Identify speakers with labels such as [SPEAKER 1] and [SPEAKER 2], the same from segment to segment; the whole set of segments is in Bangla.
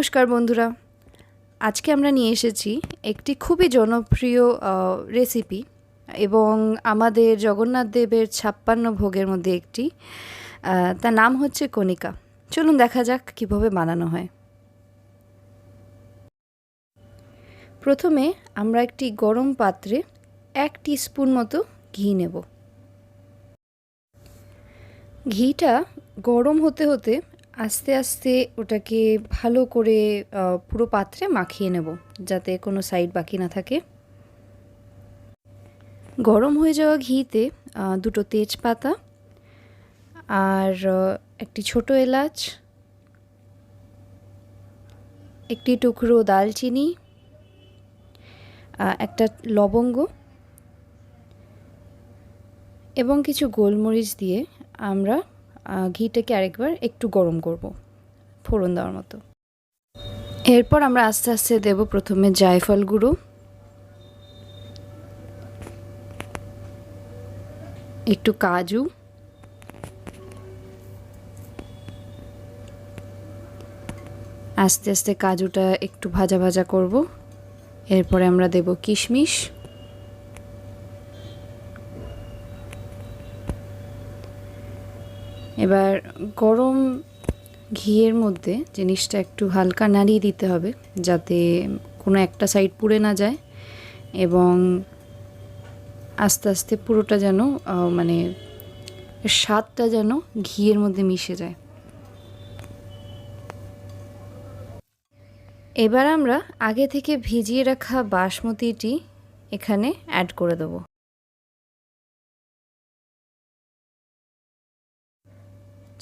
[SPEAKER 1] নমস্কার বন্ধুরা। আজকে আমরা নিয়ে এসেছি একটি খুবই জনপ্রিয় রেসিপি এবং আমাদের জগন্নাথ দেবের ছাপ্পান্ন ভোগের মধ্যে একটি তার নাম হচ্ছে কণিকা। চলুন দেখা যাক কীভাবে বানানো হয়। প্রথমে আমরা একটি গরম পাত্রে এক স্পুন মতো ঘি নেব। ঘিটা গরম হতে হতে আস্তে আস্তে ওটাকে ভালো করে পুরো পাত্রে মাখিয়ে নেব, যাতে কোনো সাইড বাকি না থাকে। গরম হয়ে যাওয়া ঘিতে দুটো তেজপাতা আর একটি ছোট এলাচ, একটি টুকরো দালচিনি একটা লবঙ্গ এবং কিছু গোলমরিচ দিয়ে আমরা ঘিটাকে আরেকবার একটু গরম করব, ফোড়ন দেওয়ার মতো। এরপর আমরা আস্তে আস্তে দেব প্রথমে জায়ফল গুঁড়ো। একটু কাজু। আস্তে আস্তে কাজুটা একটু ভাজা ভাজা করব। এরপরে আমরা দেব কিশমিশ। এবার গরম ঘিয়ের মধ্যে জিনিসটা একটু হালকা নাড়িয়ে দিতে হবে যাতে কোনো একটা সাইড পুড়ে না যায় এবং আস্তে আস্তে পুরোটা যেন মানে স্বাদটা যেন ঘিয়ের মধ্যে মিশে যায়। এবার আমরা আগে থেকে ভিজিয়ে রাখা বাসমতিটি এখানে অ্যাড করে দেবো।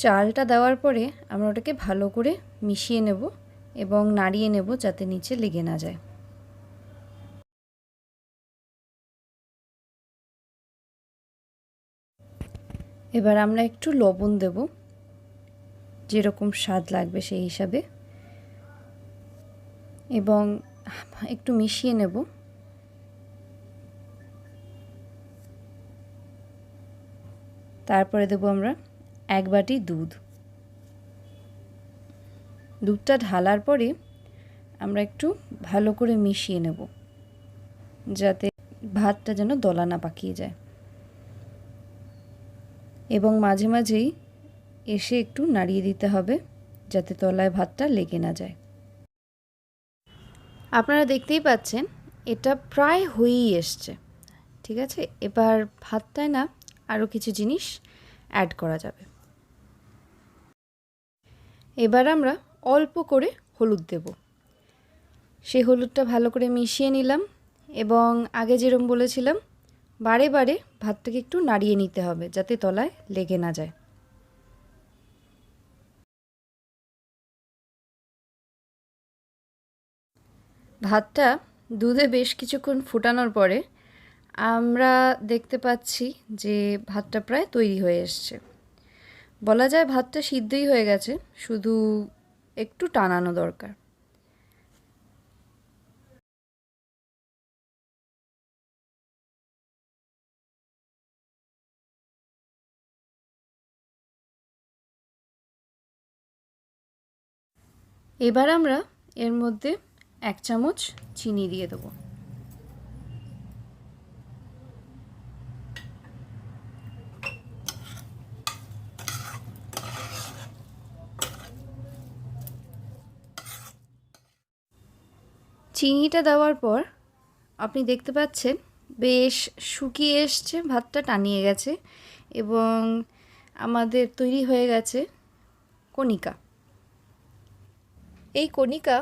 [SPEAKER 1] চালটা দেওয়ার পরে আমরা ওটাকে ভালো করে মিশিয়ে নেব এবং নাড়িয়ে নেব যাতে নিচে লেগে না যায়। এবার আমরা একটু লবণ দেব, যেরকম স্বাদ লাগবে সেই হিসাবে। এবং একটু মিশিয়ে নেব। তারপরে দেবো আমরা এক বাটি দুধ। দুধটা ঢালার পরে আমরা একটু ভালো করে মিশিয়ে নেব, যাতে ভাতটা যেন দলা না পাকিয়ে যায়। এবং মাঝে মাঝেই এসে একটু নাড়িয়ে দিতে হবে, যাতে তলায় ভাতটা লেগে না যায়। আপনারা দেখতেই পাচ্ছেন, এটা প্রায় হয়েই এসছে, ঠিক আছে? এবার ভাতটায় না আরও কিছু জিনিস অ্যাড করা যাবে। এবার আমরা অল্প করে হলুদ দেব। সেই হলুদটা ভালো করে মিশিয়ে নিলাম এবং আগে যেরম বলেছিলাম, বারে বারে ভাতটাকে একটু নাড়িয়ে নিতে হবে যাতে তলায় লেগে না যায়। ভাতটা দুধে বেশ কিছুক্ষণ ফুটানোর পরে আমরা দেখতে পাচ্ছি যে ভাতটা প্রায় তৈরি হয়ে এসছে। বলা যায় ভাতটা সিদ্ধই হয়ে গেছে, শুধু একটু টানানো দরকার। এবার আমরা এর মধ্যে এক চামচ চিনি দিয়ে দেবো। চিনিটা দেওয়ার পর আপনি দেখতে পাচ্ছেন বেশ শুকিয়ে এসছে, ভাতটা টানিয়ে গেছে এবং আমাদের তৈরি হয়ে গেছে কণিকা। এই কণিকা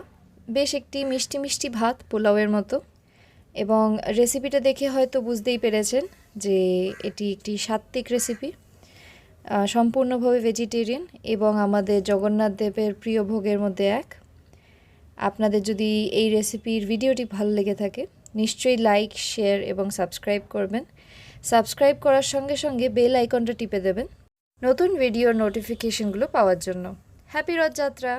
[SPEAKER 1] বেশ একটি মিষ্টি মিষ্টি ভাত পোলাওয়ের মতো এবং রেসিপিটা দেখে হয়তো বুঝতেই পেরেছেন যে এটি একটি সাত্ত্বিক রেসিপি সম্পূর্ণভাবে ভেজিটেরিয়ান এবং আমাদের জগন্নাথ দেবের প্রিয় ভোগের মধ্যে এক। আপনাদের যদি এই রেসিপির ভিডিওটি ভালো লেগে থাকে, নিশ্চয়ই লাইক শেয়ার এবং সাবস্ক্রাইব করবেন। সাবস্ক্রাইব করার সঙ্গে সঙ্গে বেল আইকনটা টিপে দেবেন, নতুন ভিডিওর নোটিফিকেশনগুলো পাওয়ার জন্য। হ্যাপি রথযাত্রা!